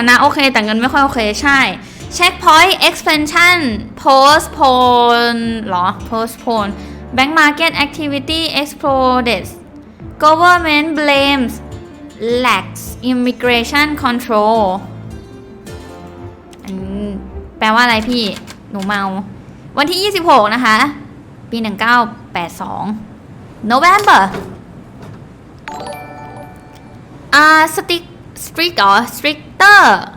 านะโอเค แต่เงินไม่ค่อยโอเคใช่ Checkpoint expansion postpone เหรอ postpone bank market activity exploded government blames lax immigration control อันนี้แปลว่าอะไรพี่ หนูเมา วันที่ 26 นะคะ ปี 1982 November อ่า strict strict เหรอ stricter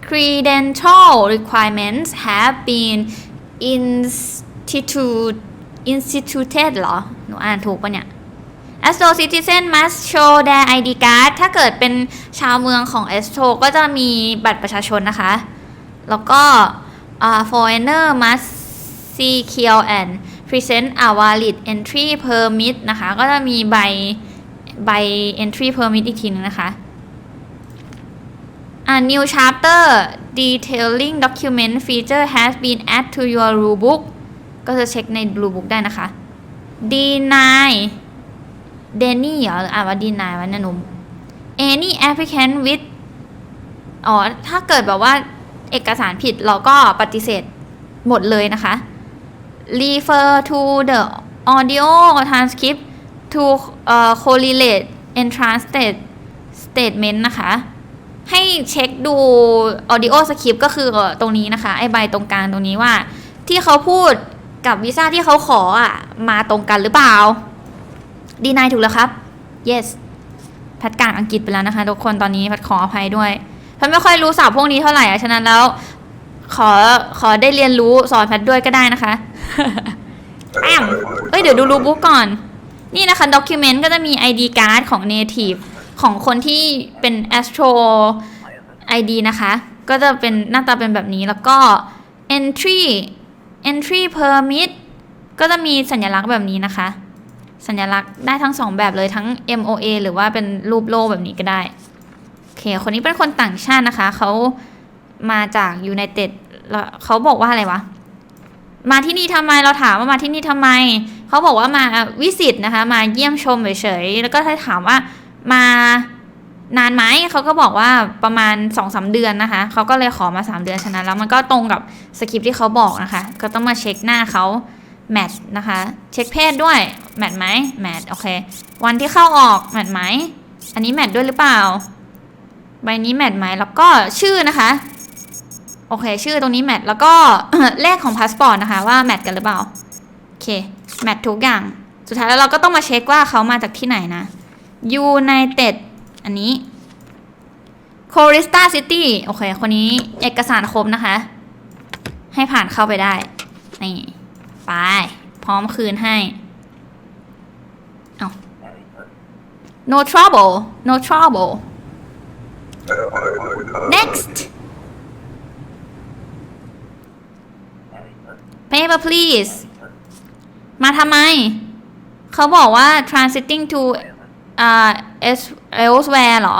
credential requirements have been institute instituted เหรอ หนูอ่านถูกปะเนี่ย Astro citizen must show their ID card ถ้าเกิดเป็นชาวเมืองของ Astro ก็จะมีบัตรประชาชนนะคะ แล้วก็อ่า foreigner must secure and present a valid entry permit นะคะ ก็จะมีใบใบ entry permit อีกทีนึงนะคะ A new chapter detailing document feature has been added to your rule book ก็จะเช็คใน rule book ได้นะคะ deny Denny เหรออ่านว่า deny วะเนี่ยหนุ่ม any applicant with อ๋อ ถ้าเกิดแบบว่าเอกสารผิดเราก็ปฏิเสธหมดเลยนะคะ refer to the audio transcript to uh, correlate and translate statement นะคะ ให้เช็คดู audio script ก็คือตรงนี้นะคะ ไอใบตรงกลางตรงนี้ว่า ที่เขาพูดกับวีซ่าที่เขาขออะ มาตรงกันหรือเปล่า ดีนายถูกแล้วครับ yes แพทกลางอังกฤษไปแล้วนะคะ ทุกคนตอนนี้แพทขออภัยด้วยแพทไม่ค่อยรู้ศัพท์พวกนี้เท่าไหร่อะฉะนั้นแล้ว ขอขอได้เรียนรู้สอนพทด้วยก็ได้นะคะแอมเอ้ยเดี๋ยวดูรูปบุ๊กก่อน นี่นะคะด็อกิเมนต์ก็จะมี ID card ของ Native ของคนที่เป็น Astro ID นะคะ ก็จะเป็นหน้าตาเป็นแบบนี้แล้วก็ Entry Entry Permit ก็จะมีสัญลักษณ์แบบนี้นะคะ สัญลักษณ์ได้ทั้งสองแบบเลยทั้ง MOA หรือว่าเป็นรูปโล่แบบนี้ก็ได้โอเคคนนี้เป็นคนต่างชาตินะคะ เขามาจาก United แล้วเขาบอกว่าอะไรวะ มาที่นี่ทำไมเราถามว่ามาที่นี่ทำไม เขาบอกว่ามาวิสิตนะคะ มาเยี่ยมชมเฉยๆแล้วก็ถ้าถามว่า มานานไหมเขาก็บอกว่าประมาณ2อสเดือนนะคะเขาก็เลยขอมา 3 เดือนฉะนั้นแล้วมันก็ตรงกับสคริปที่เขาบอกนะคะ ก็ต้องมาเช็คหน้าเขาแมทนะคะ เช็คเพศด้วยแมทไหมแมทโอเค วันที่เข้าออกแมทไหมอันนี้แมทด้วยหรือเปล่า ใบนี้แมทไหมแล้วก็ชื่อนะคะ โอเค ชื่อตรงนี้แมทแล้วก็เลขของพาสปอร์ตนะคะ ว่าแมทกันหรือเปล่าโอเคแมททุกอย่าง สุดท้ายแล้วเราก็ต้องมาเช็คว่าเขามาจากที่ไหนนะ United อันนี้ c o r i s t a City โอเค คนนี้เอกสารครบนะคะ ให้ผ่านเข้าไปได้ นี่ ไป พร้อมคืนให้ เอา no trouble no trouble next paper please มาทำไม เขาบอกว่า transiting to อ่า else- elsewhere เหรอ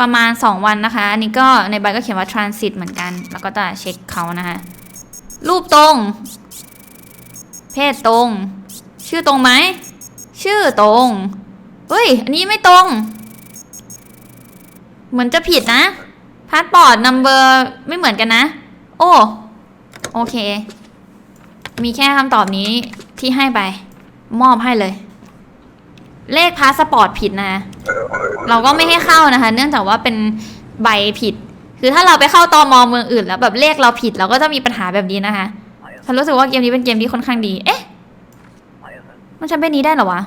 ประมาณ 2 วันนะคะ อันนี้ก็ในใบก็เขียนว่า transit เหมือนกัน แล้วก็จะเช็คเขานะคะ รูปตรง เพศตรง ชื่อตรงไหม ชื่อตรง เฮ้ย อันนี้ไม่ตรง เหมือนจะผิดนะพาสปอร์ตนัมเบอร์ไม่เหมือนกันนะ โอ้โอเค มีแค่คำตอบนี้ที่ให้ไป มอบให้เลย เลขพาสปอร์ตผิดนะ เราก็ไม่ให้เข้านะคะ เนื่องจากว่าเป็นใบผิด คือถ้าเราไปเข้าตอมอเมืองอื่น แล้วแบบเลขเราผิดเราก็จะมีปัญหาแบบนี้นะคะฉันรู้สึกว่าเกมนี้เป็นเกมที่ค่อนข้างดี เอ๊ะ มันใช้เป็นนี้ได้เหรอวะ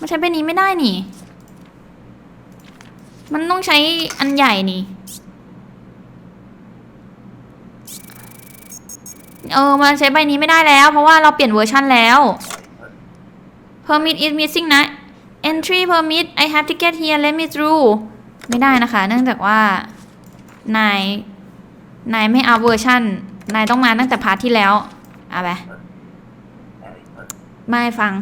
มันใช้เป็นนี้ไม่ได้นี่ มันต้องใช้อันใหญ่นี่ เออ มันใช้ใบนี้ไม่ได้แล้ว เพราะว่าเราเปลี่ยนเวอร์ชันแล้ว permit is missing นะ entry permit I have to get here let me through ไม่ได้นะคะ เนื่องจากว่านายนายไม่เอัพเวอร์ชันนายต้องมาตั้งแต่พาร์ทที่แล้วเอาไปไม่ฟัง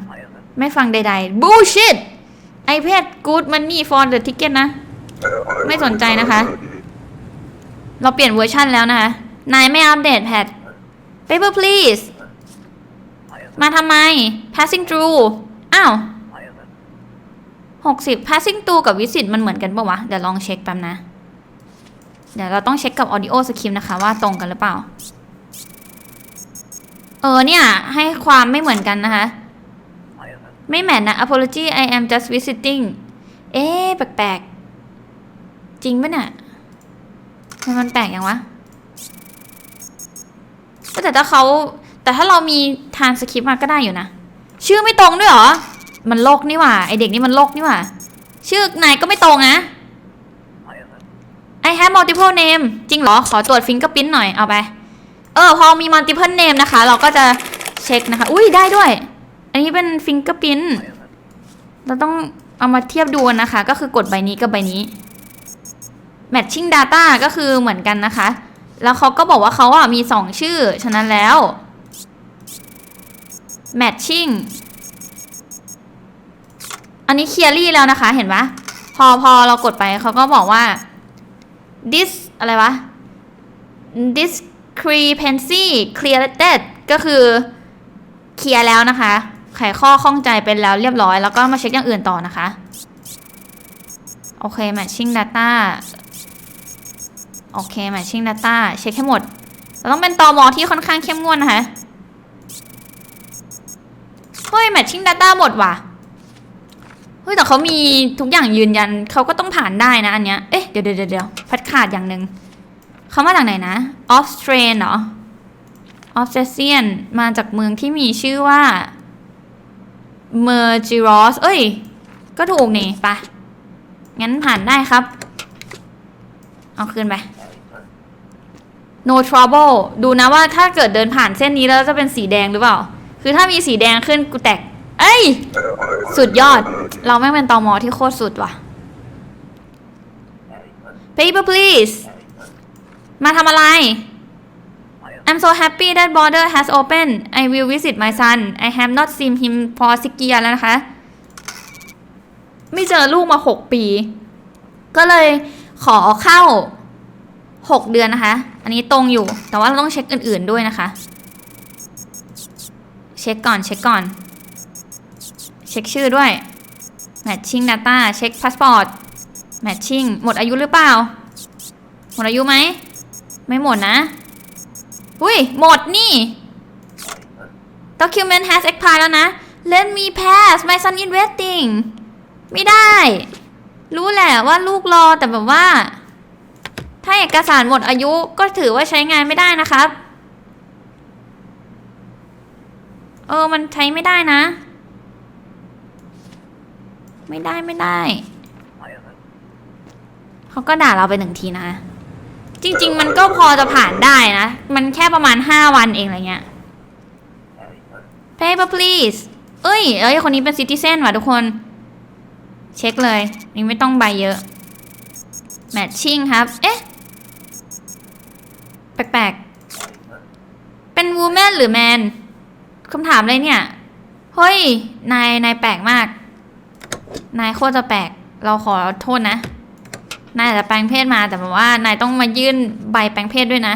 ไม่ฟังใดๆ bullshit I paid good money for the ticket นะ ไม่สนใจนะคะ เราเปลี่ยนเวอร์ชันแล้วนะคะ นายไม่อัปเดตแพท paper please มาทำไม passing through อ้าวหกสิบ passing to กับ visit มันเหมือนกันปะวะ เดี๋ยวลองเช็คแป๊บนะ เดี๋ยวเราต้องเช็คกับ audio script นะคะว่าตรงกันหรือเปล่า เออเนี่ย ให้ความไม่เหมือนกันนะคะ ไม่แมทนะ apology I am just visiting เอ๊ะแปลกๆ จริงปะเนี่ยมันแปลกย่างวะแต่ถ้าเขาแต่ถ้าเรามีทานสคริปต์มาก็ได้อยู่นะ ชื่อไม่ตรงด้วยเหรอ มันโลกนี่หว่า ไอเด็กนี่มันโลกนี่หว่า ชื่อนายก็ไม่ตรงนะ I have multiple name จริงเหรอ ขอตรวจฟิงเกอร์พิ้นหน่อย เอาไป เออ พอมี multiple name นะคะ เราก็จะเช็คนะคะ อุ้ยได้ด้วย อันนี้เป็นฟิงเกอร์พิ้นเราต้องเอามาเทียบดูนะคะ ก็คือกดใบนี้กับใบนี้ matching data ก็คือเหมือนกันนะคะ แล้วเขาก็บอกว่าเขาอะมีสองชื่อ ฉะนั้นแล้ว matching อันนี้เคลียรี่แล้วนะคะ เห็นปะพอพอเรากดไปเขาก็บอกว่า this อะไรวะ discrepancy cleared ก็คือเคลียร์แล้วนะคะ ไขข้อข้องใจเป็นแล้วเรียบร้อย แล้วก็มาเช็คอย่างอื่นต่อนะคะ โอเค matching data โอเค matching data เช็คให้หมดเราต้องเป็นตอมอที่ค่อนข้างเข้มงวดนะคะ ฮ้ย matching data หมดว่ะเฮ้ยแต่เขามีทุกอย่างยืนยันเขาก็ต้องผ่านได้นะอันเนี้ยเอ๊ะเดี๋ยวเดี๋ยวเดี๋ยวพัดขาดอย่างหนึ่งเขามาจากไหนนะออสเตรนเหรอออสเตรเซียนมาจากเมืองที่มีชื่อว่าเมอร์จิรอสเอ้ย ก็ถูกนี่ปะงั้นผ่านได้ครับ เอาคืนไป no trouble ดูนะว่าถ้าเกิดเดินผ่านเส้นนี้แล้วจะเป็นสีแดงหรือเปล่า คือถ้ามีสีแดงขึ้นกูแตก เอ้ย สุดยอด เราแม่งเป็นตอมอที่โคตรสุดว่ะ paper please มาทำอะไร I'm so happy that border has opened I will visit my son I have not seen him for six years แล้วนะคะ ไม่เจอลูกมาหกปี ก็เลยขอเข้าหกเดือนนะคะ อันนี้ตรงอยู่ แต่ว่าเราต้องเช็คอื่น ๆด้วยนะคะ ช็คก่อนเช็คก่อน เช็คชื่อด้วย matching data เช็คพาสปอร์ต matching หมดอายุหรือเปล่า หมดอายุไหม ไม่หมดนะ อุ้ย หมดนี่ document has expired แล้วนะ let me pass my son in waiting ไม่ได้ รู้แหละว่าลูกรอแต่แบบว่า ถ้าเอกสารหมดอายุก็ถือว่าใช้งานไม่ได้นะครับ เออ มันใช้ไม่ได้นะ ไม่ได้ไม่ได้ เขาก็ด่าเราไปหนึ่งทีนะ จริง ๆ มันก็พอจะผ่านได้นะ มันแค่ประมาณห้าวันเองอะไรเงี้ย paper please เอ้ย เอ้ย คนนี้เป็นซิติเซนว่ะทุกคน เช็คเลย นี่ไม่ต้องใบเยอะ matching ครับ เอ๊ะ แปลกๆ เป็น woman หรือ man คำถามเลยเนี่ย เฮ้ย นาย นายแปลกมาก นายโคตรจะแปลก เราขอโทษนะ นายอาจจะแปลงเพศมา แต่แบบว่านายต้องมายื่นใบแปลงเพศด้วยนะ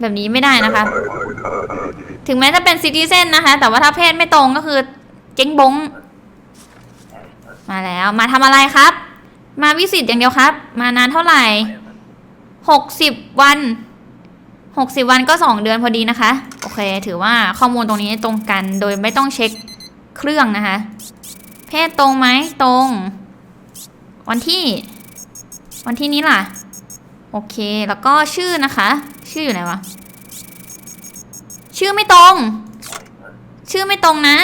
แบบนี้ไม่ได้นะคะ ถึงแม้จะเป็นซิติเซนนะคะ แต่ว่าถ้าเพศไม่ตรงก็คือ เจ๊งบง มาแล้ว มาทำอะไรครับ มาวิสิตอย่างเดียวครับ มานานเท่าไหร่หกสิบวัน หกสิบวันก็สองเดือนพอดีนะคะ โอเค ถือว่าข้อมูลตรงนี้ตรงกันโดยไม่ต้องเช็คเครื่องนะคะ เพศตรงไหมตรง วันที่ วันที่นี้ล่ะ โอเค แล้วก็ชื่อนะคะ ชื่ออยู่ไหนวะ ชื่อไม่ตรง ชื่อไม่ตรงนะ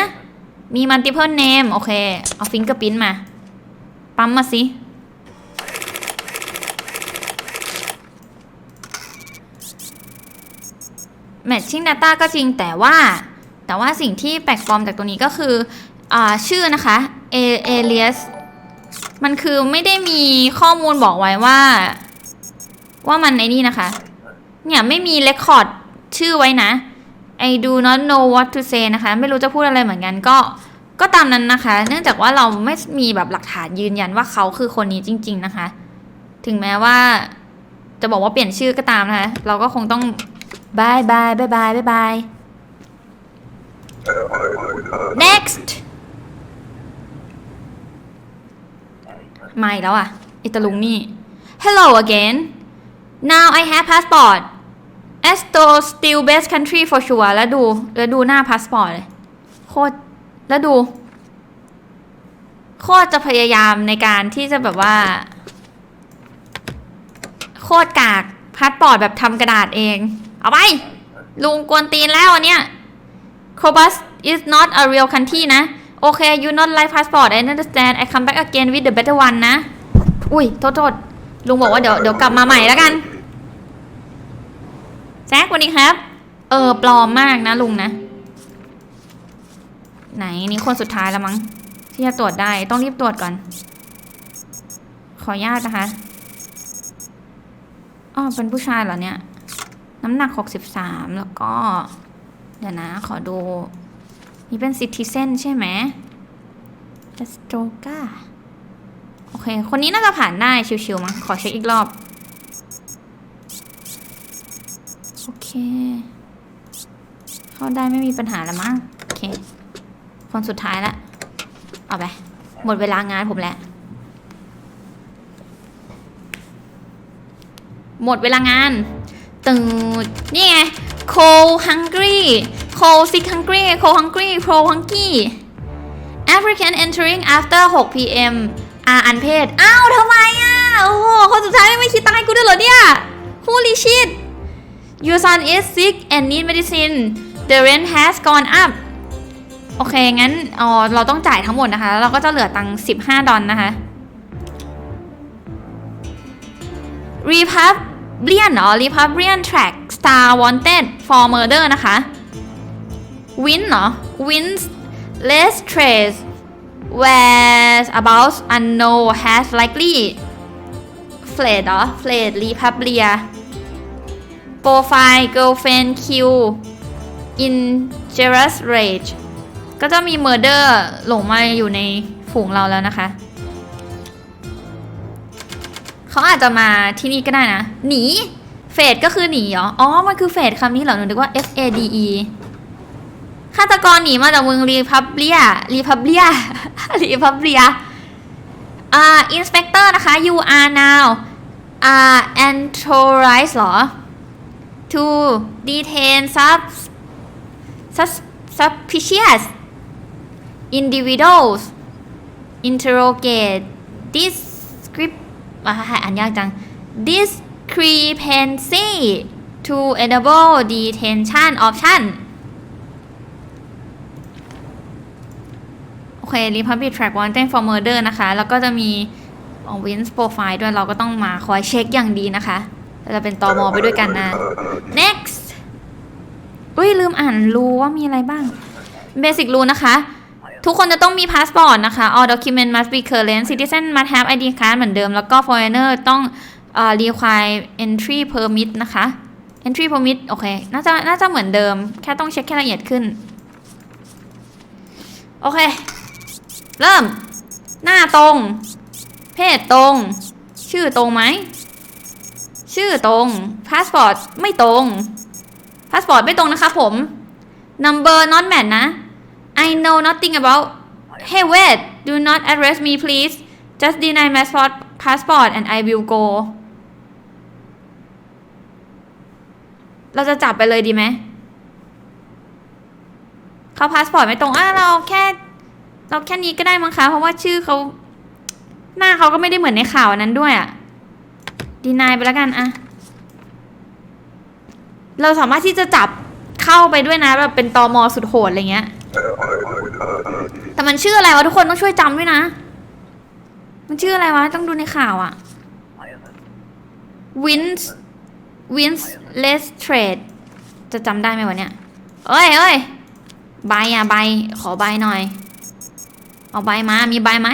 มี multiple name โอเค เอาฟิงเกอร์พิ้นมา ปั๊มมาสิ matching data ก็จริงแต่ว่า แต่ว่าสิ่งที่แปลกปลอมจากตัวนี้ก็คืออชื่อนะคะ A- alias มันคือไม่ได้มีข้อมูลบอกไว้ว่า ว่ามันในนี่นะคะ เนี่ยไม่มีเรคคอร์ดชื่อไว้นะ I do not know what to say นะคะ ไม่รู้จะพูดอะไรเหมือนกันก็ก็ตามนั้นนะคะ เนื่องจากว่าเราไม่มีแบบหลักฐานยืนยันว่าเขาคือคนนี้จริง ๆนะคะ ถึงแม้ว่าจะบอกว่าเปลี่ยนชื่อก็ตามนะคะ เราก็คงต้อง บายบายบายบายบายบาย next มาอีกแล้วอะไอตะลุงนี่ hello again now I have passport Esto still best country for sure แล้วดู แล้วดูหน้าพาสปอร์ตเลยโคตร แล้วดู โคตรจะพยายามในการที่จะแบบว่า โคตรกากพาสปอร์ตแบบทำกระดาษเอง เอาไป ลุงกวนตีนแล้วอันเนี้ย Cobus is not a real country นะ โอเค you not like passport I understand I come back again with the better one นะ อุ้ย โทษโทษลุงบอกว่าเดี๋ยวเดี๋ยวกลับมาใหม่แล้วกันแซกวันนี้ครับ เออ ปลอมมากนะลุงนะ ไหนนี่คนสุดท้ายแล้วมั้ง ที่จะตรวจได้ต้องรีบตรวจก่อน ขออนุญาตนะคะอ๋อเป็นผู้ชายเหรอเนี่ย น้ำหนัก 63 แล้วก็ เดี๋ยวนะ ขอดู นี่เป็นซิติเซนใช่ไหมจัสโตกาโอเค คนนี้น่าจะผ่านได้ชิวๆมั้งขอเช็คอีกรอบ โอเค เข้าได้ไม่มีปัญหาแล้วมั้ง โอเค คนสุดท้ายละ เอาไป หมดเวลางานผมแล้วหมดเวลางาน ตื่นนี่ไง cold hungry cold sick hungry cold hungry pro hungry African entering after 6 p.m. อ่าอันเพศ อ้าวทำไมอะ โอ้โห คนสุดท้ายไม่คิดตายกูด้วยเหรอเนี่ย Holy shit Your son is sick and need medicine The rent has gone up โอเค งั้นอ๋อเราต้องจ่ายทั้งหมดนะคะแล้วเราก็จะเหลือตังค์15 ดอลนนะคะ Repub เหรอ Republican track star wanted for murder นะคะ Win เหรอ Wins less trace whereas about unknown has likely fled เหรอ fled Republia profile girlfriend kill injurious rage ก็จะมี murder หลงมาอยู่ในฝูงเราแล้วนะคะ เขาอาจจะมาที่นี่ก็ได้นะ หนีเฟดก็คือหนีเหรอ อ๋อ มันคือเฟดคำนี้เหรอ หนูนึกว่า F A D E ฆาตกรหนีมาจากเมืองรีพับเลียรีพับเลียรีพับเลียอ่าอินสเปกเตอร์นะคะ you are now อ่า authorized เหรอ to detain sub sus- suspicious individuals interrogate descript ว่าอ่านยากจัง discrepancy to enable detention option โอเค Republic Track Wanted for Murder นะคะ แล้วก็จะมีของ Wins Profile ด้วยเราก็ต้องมาคอยเช็คอย่างดีนะคะเราจะเป็นตอมอไปด้วยกันนะ next อุ้ยลืมอ่านรูว่ามีอะไรบ้าง Basic รูนะคะ ทุกคนจะต้องมีพาสปอร์ตนะคะ all document must be current citizen must have ID card เหมือนเดิม แล้วก็ foreigner ต้อง require entry permit นะคะ entry permit โอเค น่าจะ น่าจะเหมือนเดิม แค่ต้องเช็คแค่ละเอียดขึ้น โอเค เริ่ม หน้าตรง เพศตรง ชื่อตรงไหม ชื่อตรง พาสปอร์ตไม่ตรง พาสปอร์ตไม่ตรงนะคะผม number not match นะ I know nothing about Hey wait do not arrest me please just deny my passport passport and I will go เราจะจับไปเลยดีไหมเขาพาสปอร์ตไม่ตรงอะเราแค่ เราแค่นี้ก็ได้มั้งคะ เพราะว่าชื่อเขาหน้าเขาก็ไม่ได้เหมือนในข่าวนนั้นด้วยอะดีนายไปแล้วกันอะเราสามารถที่จะจับเข้าไปด้วยนะแบบเป็นตอมอสุดโหดอะไรเงี้ย แต่มันชื่ออะไรวะทุกคนต้องช่วยจำด้วยนะ มันชื่ออะไรวะต้องดูในข่าวอะ Wins Wins Less Trade จะจำได้ไหมวะเนี่ยเอ้ยเอ้ยใบอะใบขอใบหน่อย เอาใบมา มีใบไหม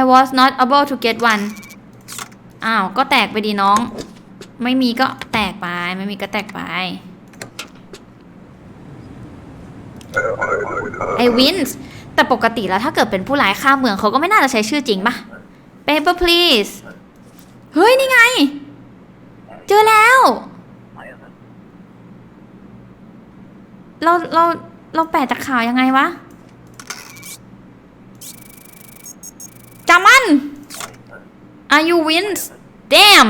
I was not able to get one อ้าว ก็แตกไปดีน้อง ไม่มีก็แตกไป ไม่มีก็แตกไป ไอวินส์แต่ปกติแล้วถ้าเกิดเป็นผู้ร้ายข้ามเมืองเขาก็ไม่น่าจะใช้ชื่อจริงปะ paper please เฮ้ย นี่ไง เจอแล้ว เรา เรา เราแปลจากข่าวยังไงวะจำมัน Are you wins Damn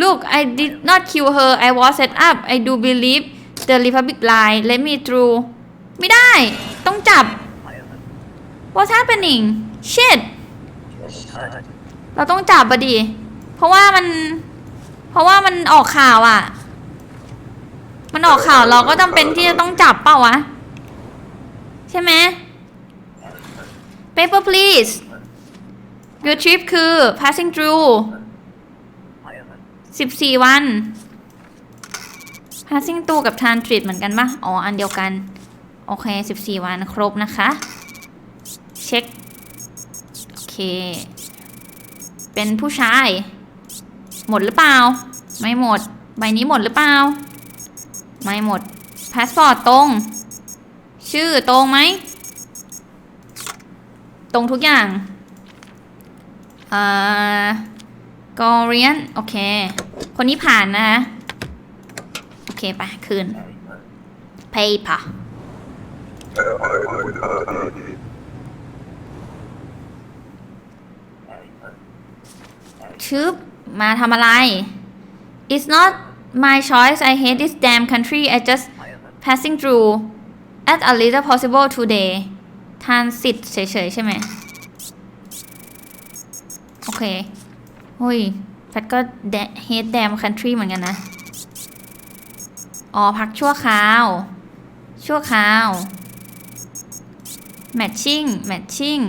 Look I did not kill her I was set up I do believe the Republic Line Let me through ไม่ได้ ต้องจับ What's happening Shit เราต้องจับบดีเพราะว่ามัน เพราะว่ามันออกข่าวอะ่ะมันออกข่าวเราก็จำเป็นที่จะต้องจับเปล่าวะ ใช่ไหม Paper please Your trip คือ passing through 14 วัน passing t o กับ transit เหมือนกันปะอ๋อ อันเดียวกัน โอเค 14 วันครบนะคะ เช็ค โอเค เป็นผู้ชาย หมดหรือเปล่า ไม่หมด ใบนี้หมดหรือเปล่า ไม่หมด พาสปอร์ตตรง ชื่อตรงไหม ตรงทุกอย่างอ่ากอเรียน โอเค คนนี้ผ่านนะคะ เคไปคืน paper ชึบมาทำอะไร It's not my choice I hate this damn country I just passing through at a little possible today ทานสิทธิ์เฉยๆใช่ไหม โอเค เฮ้ยแพทก็ hate damn country เหมือนกันนะ อ๋อ พักชั่วคราว ชั่วคราว matching matching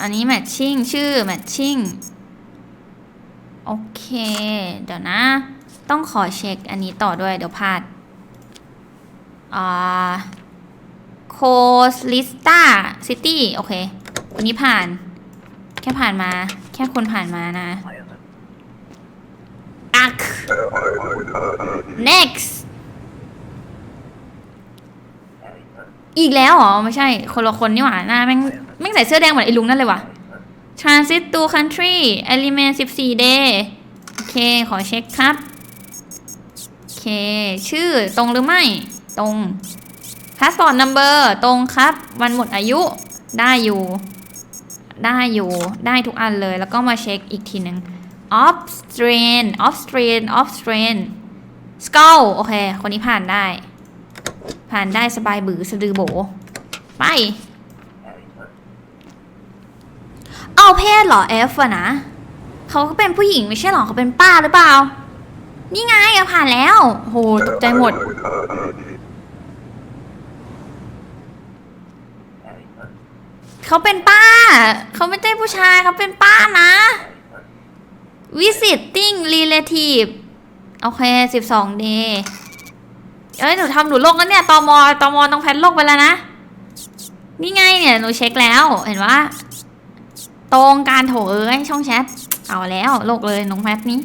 อันนี้ matching ชื่อ matching โอเค เดี๋ยวนะ ต้องขอเช็คอันนี้ต่อด้วย เดี๋ยวพลาดอ่าโคสลิสตาซิตี้โอเควันนี้ผ่าน แค่ผ่านมา แค่คนผ่านมานะอัก next อีกแล้วเหรอ ไม่ใช่ คนละคนนี่หว่า หน้าแม่งแม่งใส่เสื้อแดงเหมือนไอ้ลุงนั่นเลยว่ะ transit to country element 14 day โอเค ขอเช็คครับ โอเค ชื่อตรงหรือไม่ ตรง passport number ตรงครับ วันหมดอายุ ได้อยู่ ได้อยู่ ได้ทุกอันเลย แล้วก็มาเช็คอีกทีหนึ่ง off strain off strain off strain skull โอเค คนนี้ผ่านได้ ผ่านได้สบายบือสะดือโบ ไป เอาเพศเหรอ F อะนะ เขาก็เป็นผู้หญิงไม่ใช่หรอ เขาเป็นป้าหรือเปล่า นี่ไงอะผ่านแล้ว โห ตกใจหมด เขาเป็นป้า เขาไม่ใช่ผู้ชาย เขาเป็นป้านะ visiting relative โอเค 12 day เอ้ย หนูทำหนูโลกแล้วเนี่ยตอมอตอมอต้องแพทโลกไปแล้วนะ นี่ไงเนี่ย หนูเช็คแล้ว เห็นว่า ตรงการโถเอ้ย ช่องแชท เอาแล้วโลกเลยน้องแพทนี้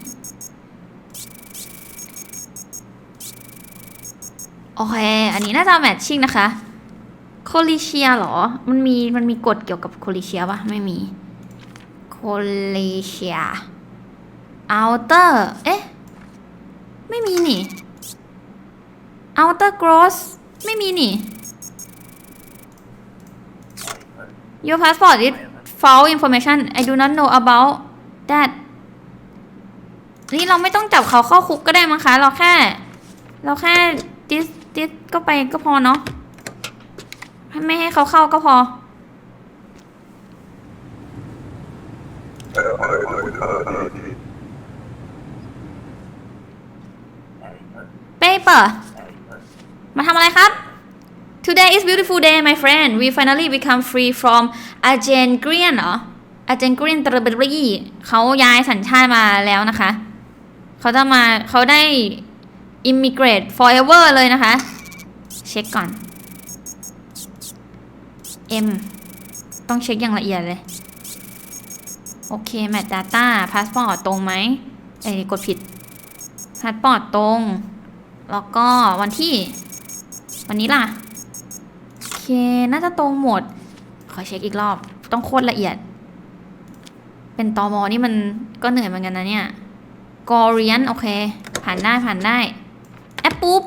โอเค อันนี้น่าจะแมทชิ่งนะคะ โคลิเชียหรอ มันมี มันมีกฎเกี่ยวกับโคลิเชียปะไม่มี โคลิเชีย อัลเตอร์เอ๊ะ ไม่มีนี่ outer gross ไม่มีนี่ your passport is false information I do not know about that นี่เราไม่ต้องจับเขาเข้าคุกก็ได้มั้งคะ เราแค่ เราแค่ดิสดิสก็ไปก็พอเนาะไม่ให้เขาเข้าก็พอ paper มาทำอะไรครับ Today is beautiful day my friend we finally become free from agent Green เหรอ agent Green ตรเบรีเขาย้ายสัญชาติมาแล้วนะคะ เขาจะมาเขาได้ immigrate forever เลยนะคะ เช็คก่อน M ต้องเช็คอย่างละเอียดเลย โอเค match data passport ตรงไหมเอ้ยกดผิด passport ตรง แล้วก็วันที่ วันนี้ล่ะ โอเค น่าจะตรงหมด ขอเช็คอีกรอบ ต้องโคตรละเอียด เป็นตอมอนี่มันก็เหนื่อยเหมือนกันนะเนี่ยกอเรียนโอเค ผ่านได้ผ่านได้ แอปปุ๊บ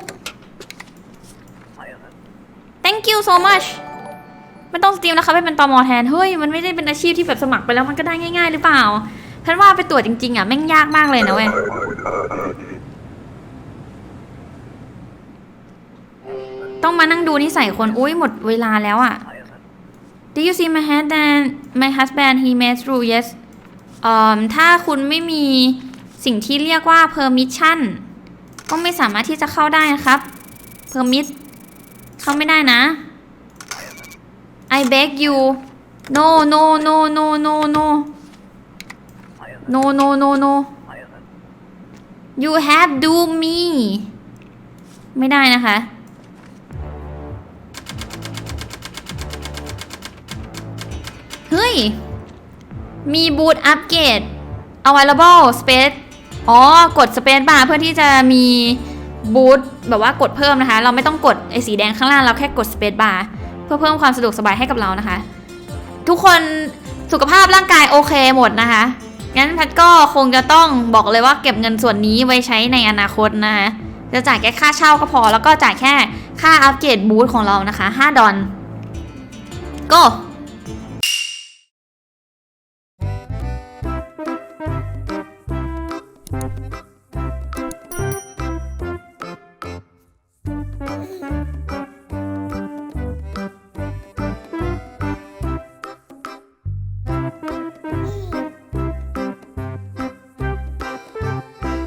thank you so much ไม่ต้องสตรีมแล้วครับไปเป็นตอมอแทน เฮ้ย มันไม่ได้เป็นอาชีพที่แบบสมัครไปแล้วมันก็ได้ง่าย ๆ หรือเปล่าฉันว่าไปตรวจจริงๆอะแม่งยากมากเลยนะเว้ย ต้องมานั่งดูนิสัยคนอุ้ยหมดเวลาแล้วอะ Did you see my husband my husband he made through yes เอ่อถ้าคุณไม่มีสิ่งที่เรียกว่า permission ก็ไม่สามารถที่จะเข้าได้นะครับ permit เข้าไม่ได้นะ I beg you no no no no no no no no no no you have do me ไม่ได้นะคะ มีบูทอัปเกรด available space อ๋อ กด space bar เพื่อที่จะมีบูทแบบว่ากดเพิ่มนะคะ เราไม่ต้องกดไอ้สีแดงข้างล่าง เราแค่กด space bar เพื่อเพิ่มความสะดวกสบายให้กับเรานะคะ ทุกคนสุขภาพร่างกายโอเคหมดนะคะ งั้นแพทก็คงจะต้องบอกเลยว่าเก็บเงินส่วนนี้ไว้ใช้ในอนาคตนะคะจะจ่ายแค่ค่าเช่าก็พอ แล้วก็จ่ายแค่ค่าอัปเกรดบูทของเรานะคะ 5 ดอล go